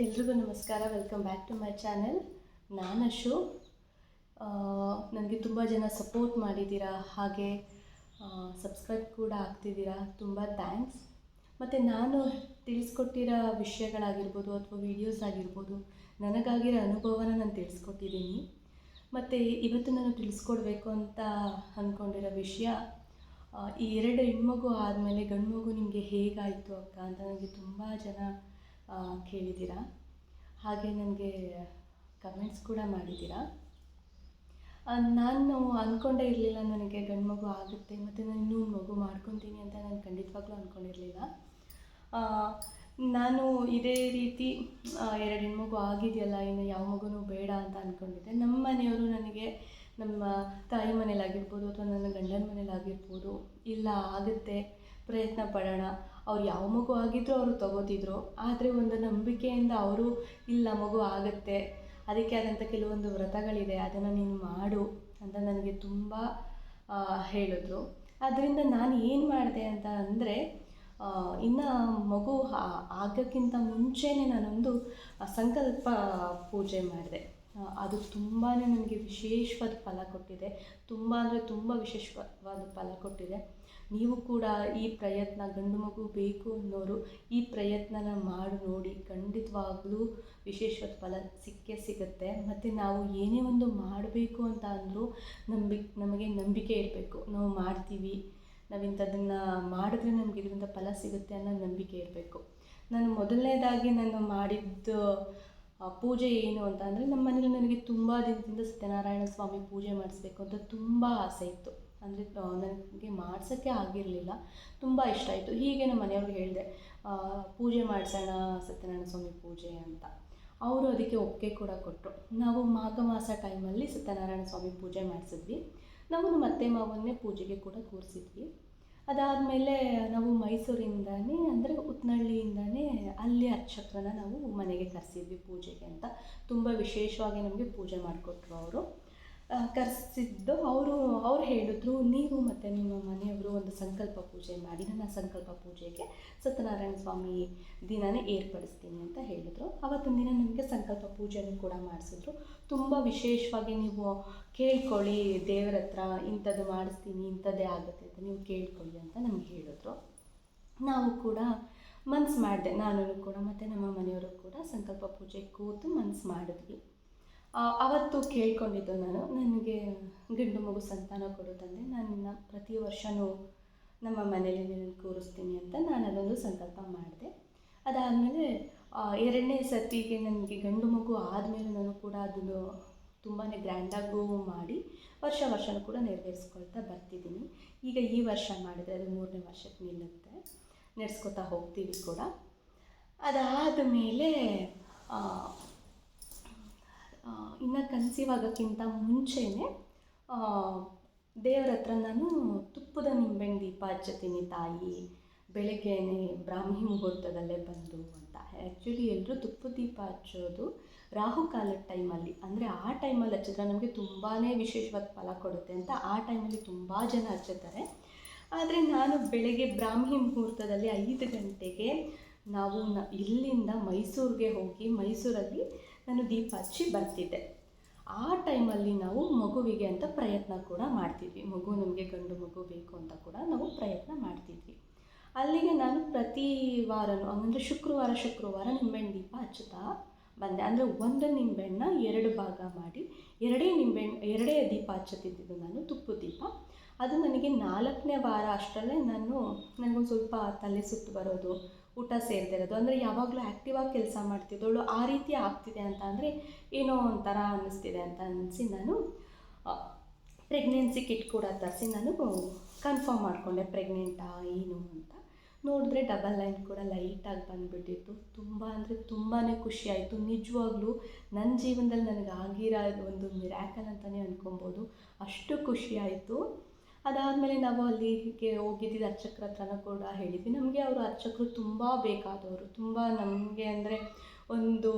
ಎಲ್ರಿಗೂ ನಮಸ್ಕಾರ welcome back to my channel ನಾನು ಅಶು ನನಗೆ ತುಂಬ ಜನ ಸಪೋರ್ಟ್ ಮಾಡಿದ್ದೀರಾ, ಹಾಗೆ ಸಬ್ಸ್ಕ್ರೈಬ್ ಕೂಡ ಆಗ್ತಿದ್ದೀರಾ, ತುಂಬ ಥ್ಯಾಂಕ್ಸ್ ಮತ್ತು ನಾನು ತಿಳಿಸ್ಕೊಟ್ಟಿರೋ ವಿಷಯಗಳಾಗಿರ್ಬೋದು ಅಥವಾ ವೀಡಿಯೋಸ್ ಆಗಿರ್ಬೋದು, ನನಗಾಗಿರೋ ಅನುಭವನ ನಾನು ತಿಳಿಸ್ಕೊಟ್ಟಿದ್ದೀನಿ. ಮತ್ತು ಇವತ್ತು ನಾನು ತಿಳಿಸ್ಕೊಡ್ಬೇಕು ಅಂತ ಅಂದ್ಕೊಂಡಿರೋ ವಿಷಯ ಈ ಎರಡು ಹೆಣ್ಮಗು ಆದಮೇಲೆ ಗಂಡು ಮಗು ನಿಮಗೆ ಹೇಗಾಯಿತು ಅಕ್ಕ ಅಂತ ನನಗೆ ತುಂಬ ಜನ ಕೇಳಿದ್ದೀರಾ? ಹಾಗೆ ನನಗೆ ಕಮೆಂಟ್ಸ್ ಕೂಡ ಮಾಡಿದ್ದೀರಾ? ನಾನು ಅಂದ್ಕೊಂಡೇ ಇರಲಿಲ್ಲ, ನನಗೆ ಗಂಡು ಮಗು ಆಗುತ್ತೆ, ಮತ್ತು ನಾನು ಇನ್ನೂ ಮಗು ಮಾಡ್ಕೊತೀನಿ ಅಂತ ನಾನು ಖಂಡಿತವಾಗ್ಲೂ ಅಂದ್ಕೊಂಡಿರಲಿಲ್ಲ ನಾನು ಇದೇ ರೀತಿ ಎರಡು ಹೆಣ್ಣು ಮಗು ಆಗಿದೆಯಲ್ಲ, ಇನ್ನು ಯಾವ ಮಗುನೂ ಬೇಡ ಅಂತ ಅಂದ್ಕೊಂಡಿದ್ದೆ ನಮ್ಮ ಮನೆಯವರು ನನಗೆ ನಮ್ಮ ತಾಯಿ ಮನೇಲಾಗಿರ್ಬೋದು, ಅಥವಾ ನನ್ನ ಗಂಡನ ಮನೇಲಾಗಿರ್ಬೋದು, ಇಲ್ಲ, ಆಗುತ್ತೆ. ಪ್ರಯತ್ನ ಪಡೋಣ. ಅವ್ರು ಯಾವ ಮಗು ಆಗಿದ್ದರೂ ಅವರು ತಗೋತಿದ್ರು. ಆದರೆ ಒಂದು ನಂಬಿಕೆಯಿಂದ ಅವರು, ಇಲ್ಲ, ಮಗು ಆಗುತ್ತೆ. ಅದಕ್ಕೆ ಆದಂಥ ಕೆಲವೊಂದು ವ್ರತಗಳಿದೆ. ಅದನ್ನು ನೀನು ಮಾಡು ಅಂತ ನನಗೆ ತುಂಬ ಹೇಳಿದ್ರು. ಅದರಿಂದ ನಾನು ಏನು ಮಾಡಿದೆ ಅಂತ ಅಂದರೆ ಇನ್ನು ಮಗು ಆಗೋಕ್ಕಿಂತ ಮುಂಚೆನೇ ನಾನೊಂದು ಸಂಕಲ್ಪ ಪೂಜೆ ಮಾಡಿದೆ. ಅದು ತುಂಬಾ ನನಗೆ ವಿಶೇಷವಾದ ಫಲ ಕೊಟ್ಟಿದೆ. ತುಂಬ ಅಂದರೆ ತುಂಬ ವಿಶೇಷವಾದ ಫಲ ಕೊಟ್ಟಿದೆ. ನೀವು ಕೂಡ ಈ ಪ್ರಯತ್ನ ಗಂಡು ಮಗು ಬೇಕು ಅನ್ನೋರು ಈ ಪ್ರಯತ್ನನ ಮಾಡಿ ನೋಡಿ. ಖಂಡಿತವಾಗ್ಲೂ ವಿಶೇಷ ಫಲ ಸಿಕ್ಕೇ ಸಿಗುತ್ತೆ. ಮತ್ತು ನಾವು ಏನೇ ಒಂದು ಮಾಡಬೇಕು ಅಂತ ಅಂದರೂ ನಂಬಿ, ನಮಗೆ ನಂಬಿಕೆ ಇರಬೇಕು. ನಾವು ಮಾಡ್ತೀವಿ. ನಾವು ಇಂಥದ್ದನ್ನು ಮಾಡಿದ್ರೆ ನಮಗೆ ಇದರಿಂದ ಫಲ ಸಿಗುತ್ತೆ ಅನ್ನೋ ನಂಬಿಕೆ ಇರಬೇಕು. ನಾನು ಮೊದಲನೇದಾಗಿ ನಾನು ಮಾಡಿದ್ದು ಪೂಜೆ ಏನು ಅಂತ ಅಂದರೆ ನಮ್ಮ ಮನೇಲಿ ನನಗೆ ತುಂಬ ದಿನದಿಂದ ಸತ್ಯನಾರಾಯಣ ಸ್ವಾಮಿ ಪೂಜೆ ಮಾಡಿಸ್ಬೇಕು ಅಂತ ತುಂಬ ಆಸೆ ಇತ್ತು. ಅಂದರೆ ನನಗೆ ಮಾಡ್ಸೋಕ್ಕೆ ಆಗಿರಲಿಲ್ಲ. ತುಂಬ ಇಷ್ಟ ಆಯಿತು. ಹೀಗೆ ನಮ್ಮ ಮನೆಯವ್ರಿಗೆ ಹೇಳಿದೆ ಪೂಜೆ ಮಾಡಿಸೋಣ ಸತ್ಯನಾರಾಯಣ ಸ್ವಾಮಿ ಪೂಜೆ ಅಂತ. ಅವರು ಅದಕ್ಕೆ ಒಪ್ಪಿಗೆ ಕೂಡ ಕೊಟ್ಟರು ನಾವು ಮಾಘ ಮಾಸ ಟೈಮಲ್ಲಿ ಸತ್ಯನಾರಾಯಣ ಸ್ವಾಮಿ ಪೂಜೆ ಮಾಡಿಸಿದ್ವಿ. ನಾವು ನಮ್ಮ ಅತ್ತೆ ಮಾವನ್ನೇ ಪೂಜೆಗೆ ಕೂಡ ಕೂರಿಸಿದ್ವಿ. ಅದಾದಮೇಲೆ ನಾವು ಮೈಸೂರಿಂದನೇ, ಅಂದರೆ ಉತ್ನಳ್ಳಿಯಿಂದನೇ ಅಲ್ಲಿ ಅರ್ಚಕರನ್ನ ನಾವು ಮನೆಗೆ ಕರೆಸಿದ್ವಿ ಪೂಜೆಗೆ ಅಂತ. ತುಂಬ ವಿಶೇಷವಾಗಿ ನಮಗೆ ಪೂಜೆ ಮಾಡಿಕೊಟ್ರು ಅವರು. ಕರೆಸಿದ್ದು. ಅವರು, ಅವ್ರು ಹೇಳಿದ್ರು, ನೀವು ಮತ್ತು ನಿಮ್ಮ ಮನೆಯವರು ಒಂದು ಸಂಕಲ್ಪ ಪೂಜೆ ಮಾಡಿ, ನನ್ನ ಸಂಕಲ್ಪ ಪೂಜೆಗೆ ಸತ್ಯನಾರಾಯಣ ಸ್ವಾಮಿ ದಿನನೇ ಏರ್ಪಡಿಸ್ತೀನಿ ಅಂತ ಹೇಳಿದ್ರು. ಅವತ್ತಿನ ದಿನ ನಮಗೆ ಸಂಕಲ್ಪ ಪೂಜೆಯನ್ನು ಕೂಡ ಮಾಡಿಸಿದ್ರು. ತುಂಬ ವಿಶೇಷವಾಗಿ ನೀವು ಕೇಳ್ಕೊಳ್ಳಿ, ದೇವರ ಹತ್ರ ಇಂಥದ್ದು ಮಾಡಿಸ್ತೀನಿ, ಇಂಥದ್ದೇ ಆಗುತ್ತೆ ಅಂತ ನೀವು ಕೇಳ್ಕೊಳ್ಳಿ ಅಂತ ನಮಗೆ ಹೇಳಿದ್ರು. ನಾವು ಕೂಡ ಮನ್ಸು ಮಾಡಿದೆ ನಾನು ಕೂಡ ಮತ್ತು ನಮ್ಮ ಮನೆಯವರು ಕೂಡ ಸಂಕಲ್ಪ ಪೂಜೆ ಕೂತು ಮನ್ಸು ಮಾಡಿದ್ವಿ. ಅವತ್ತು ಕೇಳಿಕೊಂಡಿದ್ದು ನಾನು, ನನಗೆ ಗಂಡು ಮಗು ಸಂತಾನ ಕೊಡು ತಂದೆ, ನಾನು ಪ್ರತಿ ವರ್ಷವೂ ನಮ್ಮ ಮನೆಯಲ್ಲಿ ನಾನು ಕೂರಿಸ್ತೀನಿ ಅಂತ ನಾನು ಅದೊಂದು ಸಂಕಲ್ಪ ಮಾಡಿದೆ. ಅದಾದಮೇಲೆ ಎರಡನೇ ಸತಿಗೆ ನನಗೆ ಗಂಡು ಮಗು ಆದಮೇಲೆ ನಾನು ಕೂಡ ಅದನ್ನು ತುಂಬಾ ಗ್ರ್ಯಾಂಡಾಗೂ ಮಾಡಿ ವರ್ಷ ವರ್ಷನೂ ಕೂಡ ನೆರವೇರಿಸ್ಕೊಳ್ತಾ ಬರ್ತಿದ್ದೀನಿ. ಈಗ ಈ ವರ್ಷ ಮಾಡಿದರೆ ಅದು ಮೂರನೇ ವರ್ಷಕ್ಕೆ ನಿಲ್ಲುತ್ತೆ. ನಡೆಸ್ಕೊತಾ ಹೋಗ್ತೀವಿ ಕೂಡ. ಅದಾದ ಮೇಲೆ ಇನ್ನು ಕನ್ಸೀವ್ ಆಗೋಕ್ಕಿಂತ ಮುಂಚೆನೆ ದೇವರ ಹತ್ರ ನಾನು ತುಪ್ಪದ ನಿಂಬೆಹಣ್ಣು ದೀಪ ಹಚ್ಚತೀನಿ ತಾಯಿ. ಬೆಳಗ್ಗೆನೆ ಬ್ರಾಹ್ಮಿ ಮುಹೂರ್ತದಲ್ಲೇ ಬಂದು ಅಂತ. ಆ್ಯಕ್ಚುಲಿ ಎಲ್ಲರೂ ತುಪ್ಪ ದೀಪ ಹಚ್ಚೋದು ರಾಹುಕಾಲದ ಟೈಮಲ್ಲಿ ಅಂದರೆ ಆ ಟೈಮಲ್ಲಿ ಹಚ್ಚಿದ್ರೆ ನಮಗೆ ತುಂಬಾ ವಿಶೇಷವಾದ ಫಲ ಕೊಡುತ್ತೆ ಅಂತ ಆ ಟೈಮಲ್ಲಿ ತುಂಬ ಜನ ಹಚ್ಚುತ್ತಾರೆ. ಆದರೆ ನಾನು ಬೆಳಗ್ಗೆ ಬ್ರಾಹ್ಮಿ ಮುಹೂರ್ತದಲ್ಲಿ ಐದು ಗಂಟೆಗೆ ನಾವು ಇಲ್ಲಿಂದ ಮೈಸೂರಿಗೆ ಹೋಗಿ ಮೈಸೂರಲ್ಲಿ ನಾನು ದೀಪ ಹಚ್ಚಿ ಬರ್ತಿದ್ದೆ. ಆ ಟೈಮಲ್ಲಿ ನಾವು ಮಗುವಿಗೆ ಅಂತ ಪ್ರಯತ್ನ ಕೂಡ ಮಾಡ್ತಿದ್ವಿ. ಮಗು ನಮಗೆ ಗಂಡು ಮಗು ಬೇಕು ಅಂತ ಕೂಡ ನಾವು ಪ್ರಯತ್ನ ಮಾಡ್ತಿದ್ವಿ. ಅಲ್ಲಿಗೆ ನಾನು ಪ್ರತಿ ವಾರನೂ ಅಂದರೆ ಶುಕ್ರವಾರ ಶುಕ್ರವಾರ ನಿಂಬೆಹಣ್ಣು ದೀಪ ಹಚ್ಚುತ್ತಾ ಬಂದೆ. ಅಂದರೆ ಒಂದು ನಿಂಬೆಹಣ್ಣ, ಎರಡು ಭಾಗ ಮಾಡಿ ಎರಡೇ ನಿಂಬೆಹಣ್ಣು, ಎರಡೇ ದೀಪ ಹಚ್ಚುತ್ತಿದ್ದು ನಾನು, ತುಪ್ಪು ದೀಪ. ಅದು ನನಗೆ ನಾಲ್ಕನೇ ವಾರ ಅಷ್ಟರಲ್ಲೇ ನಾನು, ನನಗೊಂದು ಸ್ವಲ್ಪ ತಲೆ ಸುತ್ತು ಬರೋದು ಊಟ ಸೇರದೇ ಇರೋದು. ಅಂದರೆ ಯಾವಾಗಲೂ ಆ್ಯಕ್ಟಿವ್ ಆಗಿ ಕೆಲಸ ಮಾಡ್ತಿದ್ದವಳು ಆ ರೀತಿ ಆಗ್ತಿದೆ ಅಂತ ಅಂದರೆ ಏನೋ ಒಂಥರ ಅನ್ನಿಸ್ತಿದೆ ಅಂತ ಅನಿಸಿ ನಾನು ಪ್ರೆಗ್ನೆನ್ಸಿ ಕಿಟ್ ಕೂಡ ತರಿಸಿ ನಾನು ಕನ್ಫರ್ಮ್ ಮಾಡಿಕೊಂಡೆ ಪ್ರೆಗ್ನೆಂಟಾ ಏನು ಅಂತ. ನೋಡಿದ್ರೆ ಡಬಲ್ ಲೈನ್ ಕೂಡ ಲೈಟಾಗಿ ಬಂದುಬಿಟ್ಟಿತ್ತು. ತುಂಬ ಅಂದರೆ ತುಂಬಾ ಖುಷಿ ಆಯಿತು. ನಿಜವಾಗ್ಲೂ ನನ್ನ ಜೀವನದಲ್ಲಿ ನನಗೆ ಆಗಿರೋ ಒಂದು ಮಿರಾಕಲ್ ಅಂತಲೇ ಅಂದ್ಕೊಬೋದು ಅಷ್ಟು ಖುಷಿ ಆಯಿತು. ಅದಾದಮೇಲೆ ನಾವು ಅಲ್ಲಿಗೆ ಹೋಗಿದ್ದಿದ್ದು ಅರ್ಚಕ್ರ ಹತ್ರನೂ ಕೂಡ ಹೇಳಿದ್ವಿ. ನಮಗೆ ಅವರು ಅರ್ಚಕರು ತುಂಬ ಬೇಕಾದವರು. ತುಂಬ ನಮಗೆ ಅಂದರೆ ಒಂದು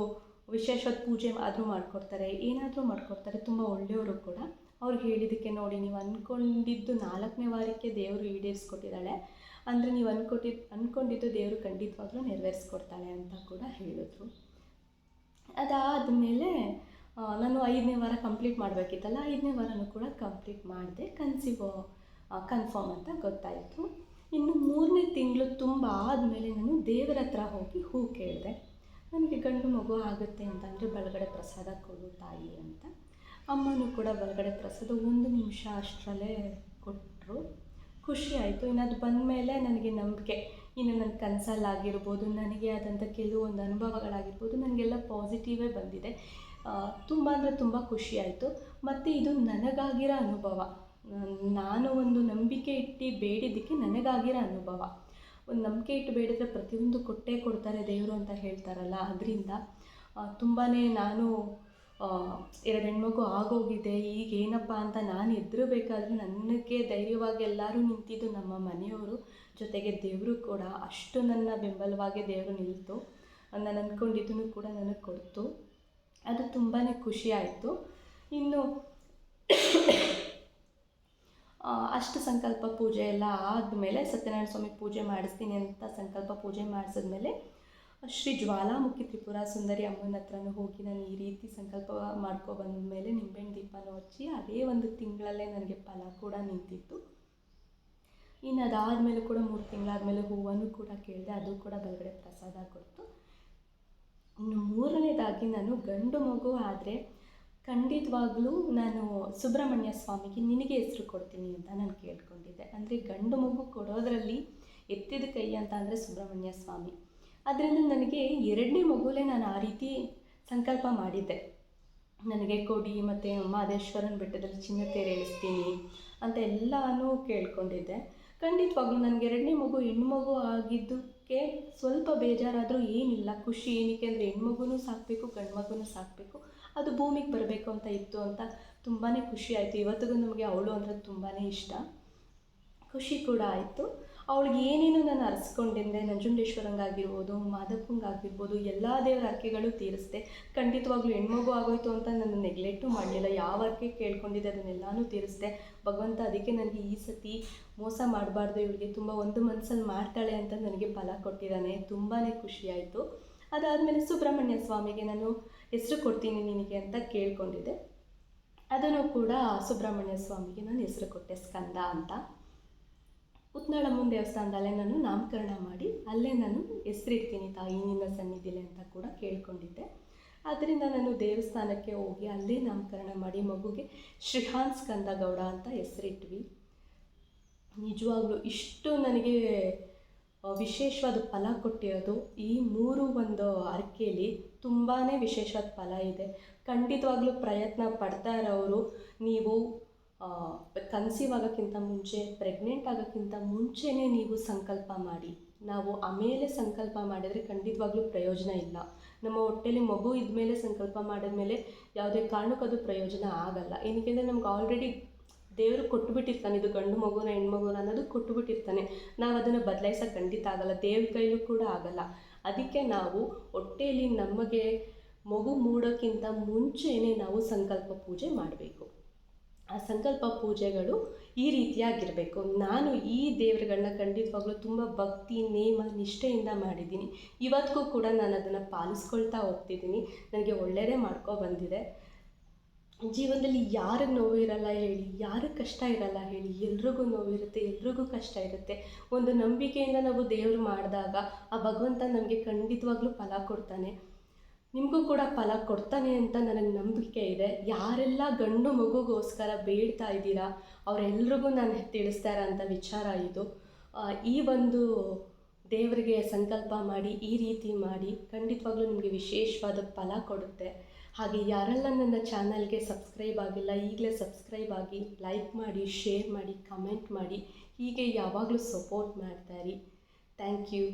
ವಿಶೇಷವಾದ ಪೂಜೆ ಆದರೂ ಮಾಡಿಕೊಡ್ತಾರೆ, ಏನಾದರೂ ಮಾಡಿಕೊಡ್ತಾರೆ. ತುಂಬ ಒಳ್ಳೆಯವರು ಕೂಡ. ಅವ್ರು ಹೇಳಿದ್ದಕ್ಕೆ ನೋಡಿ ನೀವು ಅಂದ್ಕೊಂಡಿದ್ದು ನಾಲ್ಕನೇ ವಾರಕ್ಕೆ ದೇವರು ಈಡೇರಿಸ್ಕೊಟ್ಟಿದ್ದಾಳೆ. ಅಂದರೆ ನೀವು ಅಂದ್ಕೊಟ್ಟಿದ್ದು ಅಂದ್ಕೊಂಡಿದ್ದು ದೇವರು ಖಂಡಿತವಾಗ್ಲೂ ನೆರವೇರಿಸ್ಕೊಡ್ತಾಳೆ ಅಂತ ಕೂಡ ಹೇಳಿದ್ರು. ಅದಾದಮೇಲೆ ನಾನು ಐದನೇ ವಾರ ಕಂಪ್ಲೀಟ್ ಮಾಡಬೇಕಿತ್ತಲ್ಲ, ಐದನೇ ವಾರನೂ ಕೂಡ ಕಂಪ್ಲೀಟ್ ಮಾಡಿದೆ ಕನಸಿಗೋ ಕನ್ಫರ್ಮ್ ಅಂತ ಗೊತ್ತಾಯಿತು. ಇನ್ನು ಮೂರನೇ ತಿಂಗಳು ತುಂಬ ಆದಮೇಲೆ ನಾನು ದೇವರ ಹತ್ರ ಹೋಗಿ ಹೂ ಕೇಳಿದೆ. ನನಗೆ ಗಂಡು ಮಗು ಆಗುತ್ತೆ ಅಂತಂದರೆ ಬಲಗಡೆ ಪ್ರಸಾದ ಕೊಡು ತಾಯಿ ಅಂತ. ಅಮ್ಮನೂ ಕೂಡ ಬಲಗಡೆ ಪ್ರಸಾದ ಒಂದು ನಿಮಿಷ ಅಷ್ಟರಲ್ಲೇ ಕೊಟ್ಟರು ಖುಷಿ ಆಯಿತು. ಇನ್ನು ಅದು ಬಂದಮೇಲೆ ನನಗೆ ನಂಬಿಕೆ. ಇನ್ನು ನನ್ನ ಕನಸಲ್ಲಾಗಿರ್ಬೋದು, ನನಗೆ ಆದಂಥ ಕೆಲವೊಂದು ಅನುಭವಗಳಾಗಿರ್ಬೋದು, ನನಗೆಲ್ಲ ಪಾಸಿಟಿವೇ ಬಂದಿದೆ. ತುಂಬ ಅಂದರೆ ತುಂಬ ಖುಷಿ ಆಯಿತು. ಮತ್ತು ಇದು ನನಗಾಗಿರೋ ಅನುಭವ. ನಾನು ಒಂದು ನಂಬಿಕೆ ಇಟ್ಟು ಬೇಡಿದ್ದಕ್ಕೆ ನನಗಾಗಿರೋ ಅನುಭವ. ಒಂದು ನಂಬಿಕೆ ಇಟ್ಟು ಬೇಡಿದರೆ ಪ್ರತಿಯೊಂದು ಕೊಟ್ಟೇ ಕೊಡ್ತಾರೆ ದೇವರು ಅಂತ ಹೇಳ್ತಾರಲ್ಲ, ಅದರಿಂದ ತುಂಬಾ ನಾನು ಎರಡು ಹೆಣ್ಮಗು ಆಗೋಗಿದೆ, ಈಗ ಏನಪ್ಪ ಅಂತ ನಾನು ಹೆದ್ರಬೇಕಾದ್ರೆ ನನಗೆ ಧೈರ್ಯವಾಗಿ ಎಲ್ಲರೂ ನಿಂತಿದ್ದು ನಮ್ಮ ಮನೆಯವರು, ಜೊತೆಗೆ ದೇವರು ಕೂಡ ಅಷ್ಟು ನನ್ನ ಬೆಂಬಲವಾಗಿ ದೇವರು ನಿಲ್ತು. ನಾನು ಅಂದ್ಕೊಂಡಿದ್ದನ್ನು ಕೂಡ ನನಗೆ ಕೊಡ್ತು. ಅದು ತುಂಬಾ ಖುಷಿ ಆಯಿತು. ಇನ್ನು ಅಷ್ಟು ಸಂಕಲ್ಪ ಪೂಜೆ ಎಲ್ಲ ಆದಮೇಲೆ ಸತ್ಯನಾರಾಯಣ ಸ್ವಾಮಿ ಪೂಜೆ ಮಾಡಿಸ್ತೀನಿ ಅಂತ ಸಂಕಲ್ಪ ಪೂಜೆ ಮಾಡಿಸಿದ್ಮೇಲೆ, ಶ್ರೀ ಜ್ವಾಲಾಮುಖಿ ತ್ರಿಪುರ ಸುಂದರಿ ಅಮ್ಮನ ಹತ್ರನೂ ಹೋಗಿ ನಾನು ಈ ರೀತಿ ಸಂಕಲ್ಪ ಮಾಡ್ಕೊ ಮೇಲೆ ನಿಂಬೆಹಣ್ಣು ದೀಪನೂ ಹಚ್ಚಿ ಅದೇ ಒಂದು ತಿಂಗಳಲ್ಲೇ ನನಗೆ ಫಲ ಕೂಡ ನಿಂತಿತ್ತು. ಇನ್ನು ಅದಾದಮೇಲೆ ಕೂಡ ಮೂರು ತಿಂಗಳಾದಮೇಲೆ ಹೂವನ್ನು ಕೂಡ ಕೇಳಿದೆ, ಅದು ಕೂಡ ಬಲಗಡೆ ಪ್ರಸಾದ ಕೊಡ್ತು. ಇನ್ನು ಮೂರನೇದಾಗಿ ನಾನು ಗಂಡು ಮಗು ಆದರೆ ಖಂಡಿತವಾಗ್ಲೂ ನಾನು ಸುಬ್ರಹ್ಮಣ್ಯ ಸ್ವಾಮಿಗೆ ನಿನಗೆ ಹೆಸರು ಕೊಡ್ತೀನಿ ಅಂತ ನಾನು ಕೇಳ್ಕೊಂಡಿದ್ದೆ. ಅಂದರೆ ಗಂಡು ಮಗು ಕೊಡೋದರಲ್ಲಿ ಎತ್ತಿದ ಕೈ ಅಂತ ಅಂದರೆ ಸುಬ್ರಹ್ಮಣ್ಯ ಸ್ವಾಮಿ. ಅದರಿಂದ ನನಗೆ ಎರಡನೇ ಮಗುಲೇ ನಾನು ಆ ರೀತಿ ಸಂಕಲ್ಪ ಮಾಡಿದ್ದೆ. ನನಗೆ ಕೊಡಿ ಮತ್ತು ಮಾದೇಶ್ವರನ ಬೆಟ್ಟದಲ್ಲಿ ಚಿನ್ನ ತೇರು ಅಂತ ಎಲ್ಲನೂ ಕೇಳ್ಕೊಂಡಿದ್ದೆ. ಖಂಡಿತವಾಗ್ಲೂ ನನಗೆ ಎರಡನೇ ಮಗು ಹೆಣ್ಣು ಮಗು ಆಗಿದ್ದಕ್ಕೆ ಸ್ವಲ್ಪ ಬೇಜಾರಾದರೂ ಏನಿಲ್ಲ. ಖುಷಿ ಏನಕ್ಕೆ ಅಂದರೆ ಹೆಣ್ಮಗುನೂ ಸಾಕಬೇಕು ಗಂಡು ಸಾಕಬೇಕು. ಅದು ಭೂಮಿಗೆ ಬರಬೇಕು ಅಂತ ಇತ್ತು ಅಂತ ತುಂಬಾ ಖುಷಿ ಆಯಿತು. ಇವತ್ತಿಗೂ ನಮಗೆ ಅವಳು ಅಂದರೆ ತುಂಬಾ ಇಷ್ಟ. ಖುಷಿ ಕೂಡ ಆಯಿತು. ಅವಳಿಗೆ ಏನೇನು ನಾನು ಅರಸ್ಕೊಂಡಿದ್ದೆ, ನಂಜುಂಡೇಶ್ವರಂಗಾಗಿರ್ಬೋದು, ಮಾದಪ್ಪಂಗಾಗಿರ್ಬೋದು, ಎಲ್ಲ ದೇವರ ಅರ್ಕೆಗಳು ತೀರಿಸಿದೆ. ಖಂಡಿತವಾಗ್ಲೂ ಹೆಣ್ಮಗು ಆಗೋಯ್ತು ಅಂತ ನಾನು ನೆಗ್ಲೆಕ್ಟು ಮಾಡಲಿಲ್ಲ. ಯಾವ ಅರ್ಕೆ ಕೇಳ್ಕೊಂಡಿದ್ದೆ ಅದನ್ನೆಲ್ಲನೂ ತೀರಿಸಿದೆ. ಭಗವಂತ ಅದಕ್ಕೆ ನನಗೆ ಈ ಸತಿ ಮೋಸ ಮಾಡಬಾರ್ದು, ಇವಳಿಗೆ ತುಂಬ ಒಂದು ಮನಸ್ಸಲ್ಲಿ ಮಾಡ್ತಾಳೆ ಅಂತ ನನಗೆ ಫಲ ಕೊಟ್ಟಿದ್ದಾನೆ. ತುಂಬಾ ಖುಷಿಯಾಯಿತು ಅದಾದಮೇಲೆ ಸುಬ್ರಹ್ಮಣ್ಯ ಸ್ವಾಮಿಗೆ ನಾನು ಹೆಸರು ಕೊಡ್ತೀನಿ ನಿನಗೆ ಅಂತ ಕೇಳ್ಕೊಂಡಿದ್ದೆ. ಅದನ್ನು ಕೂಡ ಸುಬ್ರಹ್ಮಣ್ಯ ಸ್ವಾಮಿಗೆ ನಾನು ಹೆಸರು ಕೊಟ್ಟೆ, ಸ್ಕಂದ ಅಂತ. ಉತ್ನಾಳಮ್ಮನ ದೇವಸ್ಥಾನದಲ್ಲೇ ನಾನು ನಾಮಕರಣ ಮಾಡಿ ಅಲ್ಲೇ ನಾನು ಹೆಸರಿಡ್ತೀನಿ ತಾಯಿ ನಿನ್ನ ಸನ್ನಿಧಿಲೆ ಅಂತ ಕೂಡ ಕೇಳಿಕೊಂಡಿದ್ದೆ. ಆದ್ದರಿಂದ ನಾನು ದೇವಸ್ಥಾನಕ್ಕೆ ಹೋಗಿ ಅಲ್ಲೇ ನಾಮಕರಣ ಮಾಡಿ ಮಗುಗೆ ಶ್ರೀಹಾನ್ ಸ್ಕಂದ ಗೌಡ ಅಂತ ಹೆಸರಿಟ್ವಿ. ನಿಜವಾಗ್ಲೂ ಇಷ್ಟು ನನಗೆ ವಿಶೇಷವಾದ ಫಲ ಕೊಟ್ಟಿರೋದು ಈ ಮೂರು ಒಂದು ಅರ್ಕೆಯಲ್ಲಿ ತುಂಬಾ ವಿಶೇಷವಾದ ಫಲ ಇದೆ. ಖಂಡಿತವಾಗ್ಲೂ ಪ್ರಯತ್ನ ಪಡ್ತಾ ಇರೋರು ನೀವು ಕನ್ಸೀವ್ ಆಗೋಕ್ಕಿಂತ ಮುಂಚೆ ಪ್ರೆಗ್ನೆಂಟ್ ಆಗೋಕ್ಕಿಂತ ಮುಂಚೆನೇ ನೀವು ಸಂಕಲ್ಪ ಮಾಡಿ. ನಾವು ಆಮೇಲೆ ಸಂಕಲ್ಪ ಮಾಡಿದರೆ ಖಂಡಿತವಾಗ್ಲೂ ಪ್ರಯೋಜನ ಇಲ್ಲ. ನಮ್ಮ ಹೊಟ್ಟೆಲಿ ಮಗು ಇದ್ಮೇಲೆ ಸಂಕಲ್ಪ ಮಾಡಿದ ಮೇಲೆ ಯಾವುದೇ ಕಾರಣಕ್ಕೂ ಅದು ಪ್ರಯೋಜನ ಆಗಲ್ಲ. ಏನಕ್ಕೆ ನಮ್ಗೆ ಆಲ್ರೆಡಿ ದೇವರು ಕೊಟ್ಟುಬಿಟ್ಟಿರ್ತಾನೆ ಇದು ಗಂಡು ಮಗುನ ಹೆಣ್ಮಗುನ ಅನ್ನೋದು ಕೊಟ್ಟುಬಿಟ್ಟಿರ್ತಾನೆ ನಾವು ಅದನ್ನು ಬದಲಾಯಿಸೋಕೆ ಖಂಡಿತ ಆಗಲ್ಲ, ದೇವ್ರ ಕೈಲೂ ಕೂಡ ಆಗಲ್ಲ. ಅದಕ್ಕೆ ನಾವು ಹೊಟ್ಟೆಯಲ್ಲಿ ನಮಗೆ ಮಗು ಮೂಡೋಕ್ಕಿಂತ ಮುಂಚೆಯೇ ನಾವು ಸಂಕಲ್ಪ ಪೂಜೆ ಮಾಡಬೇಕು. ಆ ಸಂಕಲ್ಪ ಪೂಜೆಗಳು ಈ ರೀತಿಯಾಗಿರಬೇಕು. ನಾನು ಈ ದೇವರುಗಳನ್ನ ಖಂಡಿತವಾಗ್ಲೂ ತುಂಬ ಭಕ್ತಿ, ನೇಮ, ನಿಷ್ಠೆಯಿಂದ ಮಾಡಿದ್ದೀನಿ. ಇವತ್ತಿಗೂ ಕೂಡ ನಾನು ಅದನ್ನು ಪಾಲಿಸ್ಕೊಳ್ತಾ ಹೋಗ್ತಿದ್ದೀನಿ. ನನಗೆ ಒಳ್ಳೆಯದೇ ಮಾಡ್ಕೊ ಬಂದಿದೆ. ಜೀವನದಲ್ಲಿ ಯಾರಿಗೆ ನೋವು ಇರಲ್ಲ ಹೇಳಿ ಯಾರಿಗೆ ಕಷ್ಟ ಇರಲ್ಲ ಹೇಳಿ, ಎಲ್ರಿಗೂ ನೋವಿರುತ್ತೆ, ಎಲ್ರಿಗೂ ಕಷ್ಟ ಇರುತ್ತೆ. ಒಂದು ನಂಬಿಕೆಯಿಂದ ನಾವು ದೇವರು ಮಾಡಿದಾಗ ಆ ಭಗವಂತ ನಮಗೆ ಖಂಡಿತವಾಗ್ಲೂ ಫಲ ಕೊಡ್ತಾನೆ. ನಿಮಗೂ ಕೂಡ ಫಲ ಕೊಡ್ತಾನೆ ಅಂತ ನನಗೆ ನಂಬಿಕೆ ಇದೆ. ಯಾರೆಲ್ಲ ಗಂಡು ಮಗುಗೋಸ್ಕರ ಬೇಡ್ತಾ ಇದ್ದೀರಾ, ಅವರೆಲ್ರಿಗೂ ನಾನು ತಿಳಿಸ್ತಾ ಇರೋಂಥ ವಿಚಾರ ಇದು. ಈ ಒಂದು ದೇವರಿಗೆ ಸಂಕಲ್ಪ ಮಾಡಿ, ಈ ರೀತಿ ಮಾಡಿ ಖಂಡಿತವಾಗ್ಲೂ ನಿಮಗೆ ವಿಶೇಷವಾದ ಫಲ ಕೊಡುತ್ತೆ. ಹಾಗೆ ಯಾರೆಲ್ಲ ನನ್ನ ಚಾನಲ್ಗೆ ಸಬ್ಸ್ಕ್ರೈಬ್ ಆಗಿಲ್ಲ, ಈಗಲೇ ಸಬ್ಸ್ಕ್ರೈಬ್ ಆಗಿ ಲೈಕ್ ಮಾಡಿ, ಶೇರ್ ಮಾಡಿ, ಕಮೆಂಟ್ ಮಾಡಿ, ಹೀಗೆ ಯಾವಾಗಲೂ ಸಪೋರ್ಟ್ ಮಾಡ್ತಾಯಿರಿ ಥ್ಯಾಂಕ್ ಯು.